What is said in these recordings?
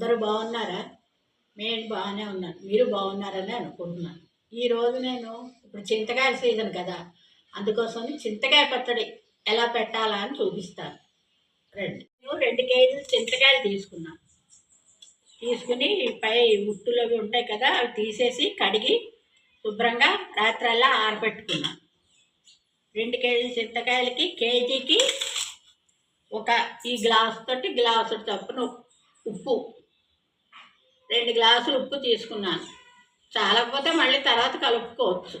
అందరూ బాగున్నారా? నేను బాగానే ఉన్నాను. మీరు బాగున్నారని అనుకుంటున్నాను. ఈరోజు నేను ఇప్పుడు చింతకాయ సీజన్ కదా. అందుకోసం చింతకాయ పచ్చడి ఎలా పెట్టాలా అని చూపిస్తాను. రెండు. నేను రెండు కేజీలు చింతకాయలు తీసుకున్నాను. తీసుకుని పై ఉట్టులు అవి ఉంటాయి కదా అవి తీసేసి కడిగి శుభ్రంగా రాత్రల్లా ఆరబెట్టుకున్నాను. రెండు కేజీల చింతకాయలకి కేజీకి ఒక ఈ గ్లాస్ తోటి గ్లాసు చప్పున ఉప్పు రెండు గ్లాసులు ఉప్పు తీసుకున్నాను. చాలకపోతే మళ్ళీ తర్వాత కలుపుకోవచ్చు.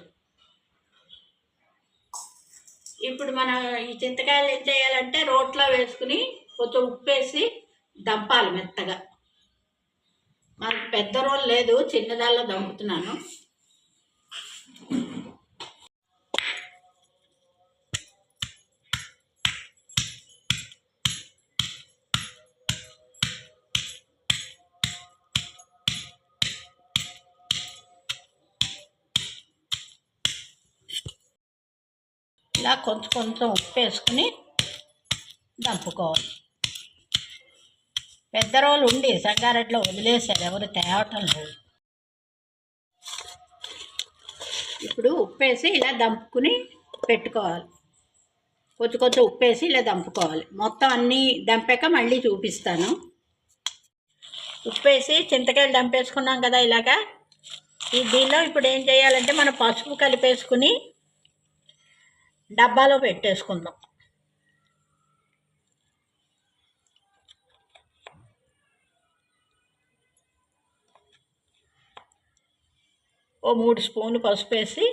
ఇప్పుడు మనం ఈ చింతకాయలు ఏం చేయాలంటే రోట్లో వేసుకుని కొంచెం ఉప్పు వేసి దంపాలి మెత్తగా. మనకు పెద్ద రోల్ లేదు చిన్నదాల్లో దంపుతున్నాను. ఇలా కొంచెం కొంచెం ఉప్పు వేసుకుని దంపుకోవాలి. పెద్ద రోజులు ఉండి సంగారెడ్డిలో వదిలేశారు ఎవరు తేవటం లేదు. ఇప్పుడు ఉప్పు వేసి ఇలా దంపుకుని పెట్టుకోవాలి. కొంచెం కొంచెం ఉప్పు వేసి ఇలా దంపుకోవాలి. మొత్తం అన్నీ దంపాక మళ్ళీ చూపిస్తాను. ఉప్పేసి చింతకాయలు దంపేసుకున్నాం కదా ఇలాగా. ఈ దీనిలో ఇప్పుడు ఏం చేయాలంటే మనం పసుపు కలిపేసుకుని డబ్బాలో పెట్టేసుకుందాం. ఓ మూడు స్పూన్లు పసుపు వేసి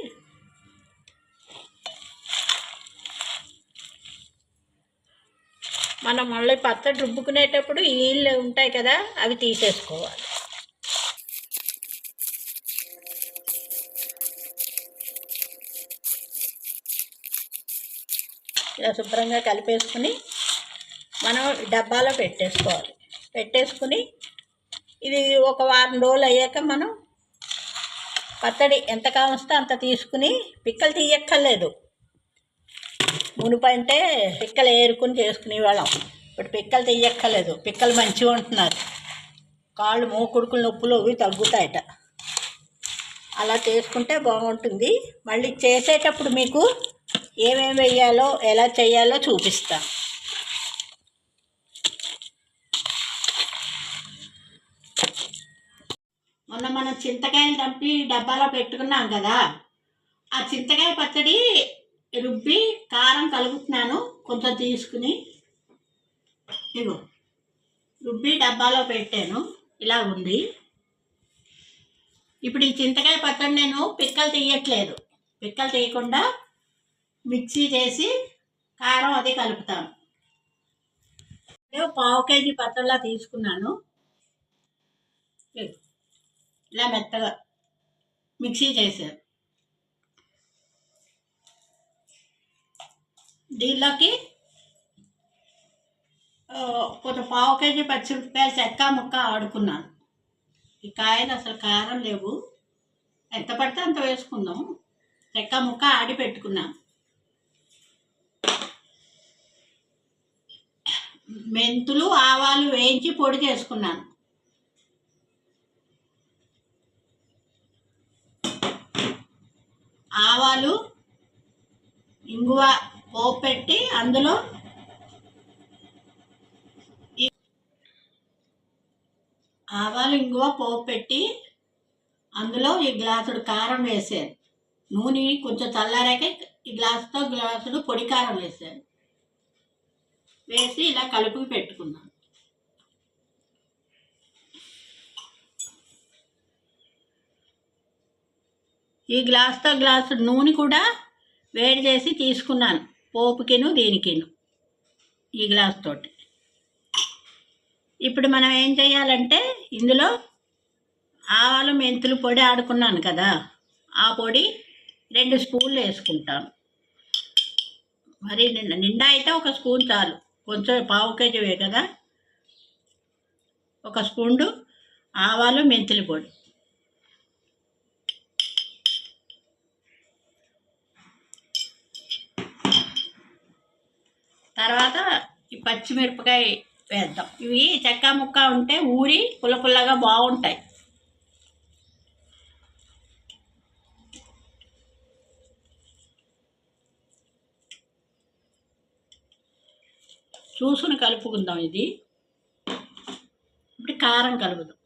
మనం మళ్ళీ పచ్చడి రుబ్బుకునేటప్పుడు ఈళ్ళు ఉంటాయి కదా అవి తీసేసుకోవాలి. ఇలా శుభ్రంగా కలిపేసుకుని మనం డబ్బాలో పెట్టేసుకోవాలి. పెట్టేసుకుని ఇది ఒక వారం రోజులు అయ్యాక మనం పచ్చడి ఎంత కావస్తే అంత తీసుకుని పిక్కలు తీయక్కర్లేదు. మునుపంటే పిక్కలు ఏరుకుని చేసుకునేవాళ్ళం. ఇప్పుడు పిక్కలు తీయక్కర్లేదు. పిక్కలు మంచిగా ఉంటున్నారు. కాళ్ళు మూకుడుకులు నొప్పులు అవి తగ్గుతాయట. అలా చేసుకుంటే బాగుంటుంది. మళ్ళీ చేసేటప్పుడు మీకు ఏమేమి వేయాలో ఎలా చేయాలో చూపిస్తా. మొన్న మనం చింతకాయలు దంపి డబ్బాలో పెట్టుకున్నాం కదా ఆ చింతకాయ పచ్చడి రుబ్బి కారం కలుపుతున్నాను కొంచెం తీసుకుని. ఇగో రుబ్బి డబ్బాలో పెట్టాను ఇలా ఉంది. ఇప్పుడు ఈ చింతకాయ పచ్చడి నేను పిక్కలు తీయట్లేదు. పిక్కలు తీయకుండా మిక్సీ చేసి కారం అది కలుపుతాం పావు కేజీ పచ్చళ్ళ తీసుకున్నాను. ఇలా మెత్తగా మిక్సీ చేశాను. దీనిలోకి ఆ, కొంత పావు కేజీ పచ్చిమిరపకాయలు చెక్క ముక్క ఆడుకున్నాను. ఈ కాయలు అసలు కారం లేవు. ఎంత పడితే అంత వేసుకుందాం. చెక్క ముక్క ఆడి పెట్టుకున్నాను. మెంతులు ఆవాలు వేయించి పొడి చేసుకున్నాను. ఆవాలు ఇంగువ పోపు పెట్టి అందులో ఆవాలు ఇంగువ పోపు పెట్టి అందులో ఈ గ్లాసుడు కారం వేసాను. నూనె కొంచెం చల్లారాక ఈ గ్లాసుతో గ్లాసుడు పొడి కారం వేసాను. వేసి ఇలా కలుపు పెట్టుకున్నాను. ఈ గ్లాస్తో గ్లాసు నూనె కూడా వేడి చేసి తీసుకున్నాను పోపుకిను దీనికిను ఈ గ్లాస్ తోటి. ఇప్పుడు మనం ఏం చేయాలంటే ఇందులో ఆవాలు మెంతులు పొడి ఆడుకున్నాను కదా ఆ పొడి రెండు స్పూన్లు వేసుకుంటాను. మరి నిండా నిండా అయితే ఒక స్పూన్ చాలు. కొంచెం పావు కేజీవే కదా. ఒక స్పూండు ఆవాలు మెంతుల పొడి. తర్వాత ఈ పచ్చిమిరపకాయ వేద్దాం. ఇవి చెక్క ముక్క ఉంటే ఊరి పుల్ల పుల్లగా బాగుంటాయి. చూసుకుని కలుపుకుందాం ఇది. ఇప్పుడు కారం కలుపుదాం.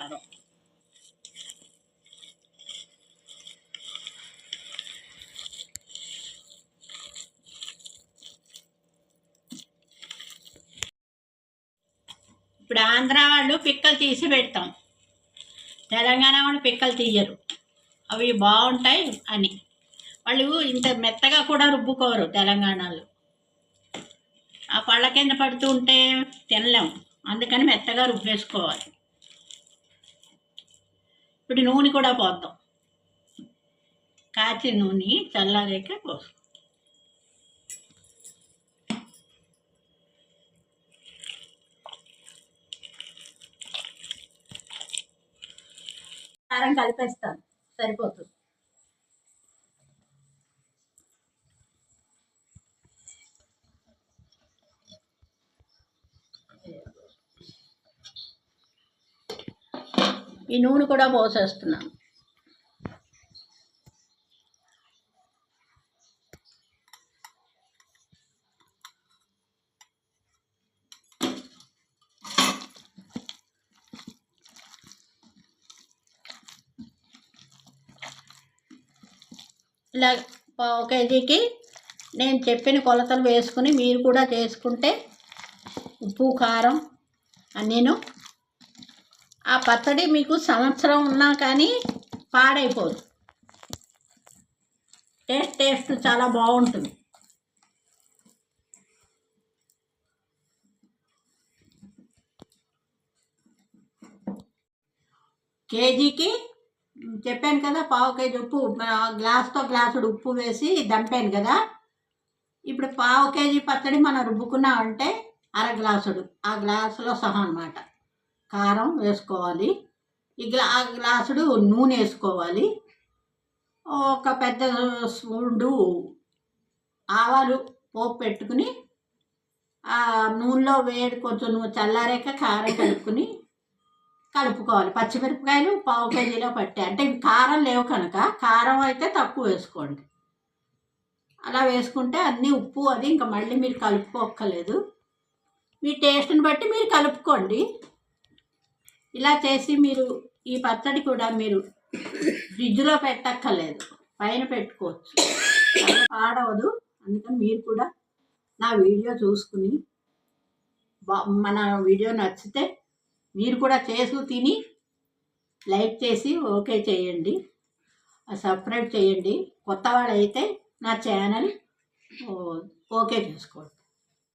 కారం ఇప్పుడు ఆంధ్ర వాళ్ళు పిక్కలు తీసి పెడతాం. తెలంగాణ వాళ్ళు పిక్కలు తీయరు. అవి బాగుంటాయి అని. వాళ్ళు ఇంత మెత్తగా కూడా రుబ్బుకోరు తెలంగాణలో. ఆ పళ్ళ కింద పడుతూ ఉంటే తినలేం. అందుకని మెత్తగా రుబ్బేసుకోవాలి. ఇప్పుడు నూనె కూడా పోద్దాం. కాచిన నూనె చల్లారేక పోస్తాం. కారం కలిపేస్తాను. సరిపోతుంది. ఈ నూనె కూడా పోసేస్తున్నాను. ఇలా పావు కేజీకి నేను చెప్పిన కొలతలు వేసుకుని మీరు కూడా చేసుకుంటే ఉప్పు కారం అన్నీను. ఆ పచ్చడి మీకు సంవత్సరం ఉన్నా కానీ పాడైపోదు. టేస్ట్ టేస్ట్ చాలా బాగుంటుంది. కేజీకి చెప్పాను కదా పావు కేజీ ఉప్పు గ్లాస్తో గ్లాసుడు ఉప్పు వేసి దంపాను కదా. ఇప్పుడు పావు కేజీ పచ్చడి మనం రుబ్బుకున్నామంటే అర గ్లాసుడు ఆ గ్లాసులో సహా అన్నమాట. కారం వేసుకోవాలి ఈ గ్లా ఆ గ్లాసుడు నూనె వేసుకోవాలి. ఒక పెద్ద స్పూండు ఆవాలు పోపు పెట్టుకుని ఆ నూనెలో వేడి కొంచెం నువ్వు చల్లారాక కారం కలుపుకుని కలుపుకోవాలి. పచ్చిమిరపకాయలు పావు కేజీలో పట్టే. అంటే ఇవి కారం లేవు కనుక కారం అయితే తక్కువ వేసుకోండి. అలా వేసుకుంటే అన్నీ ఉప్పు అది ఇంకా మళ్ళీ మీరు కలుపుకోక్కర్లేదు. మీ టేస్ట్ని బట్టి మీరు కలుపుకోండి. ఇలా చేసి మీరు ఈ పచ్చడి కూడా మీరు ఫ్రిడ్జ్లో పెట్టక్కర్లేదు. పైన పెట్టుకోవచ్చు. పాడవదు. అందుకని మీరు కూడా నా వీడియో చూసుకుని మన వీడియో నచ్చితే మీరు కూడా చేసు తిని లైక్ చేసి ఓకే చేయండి. సబ్స్క్రైబ్ చేయండి. కొత్త వాళ్ళైతే నా ఛానల్ ఓకే చేసుకోండి.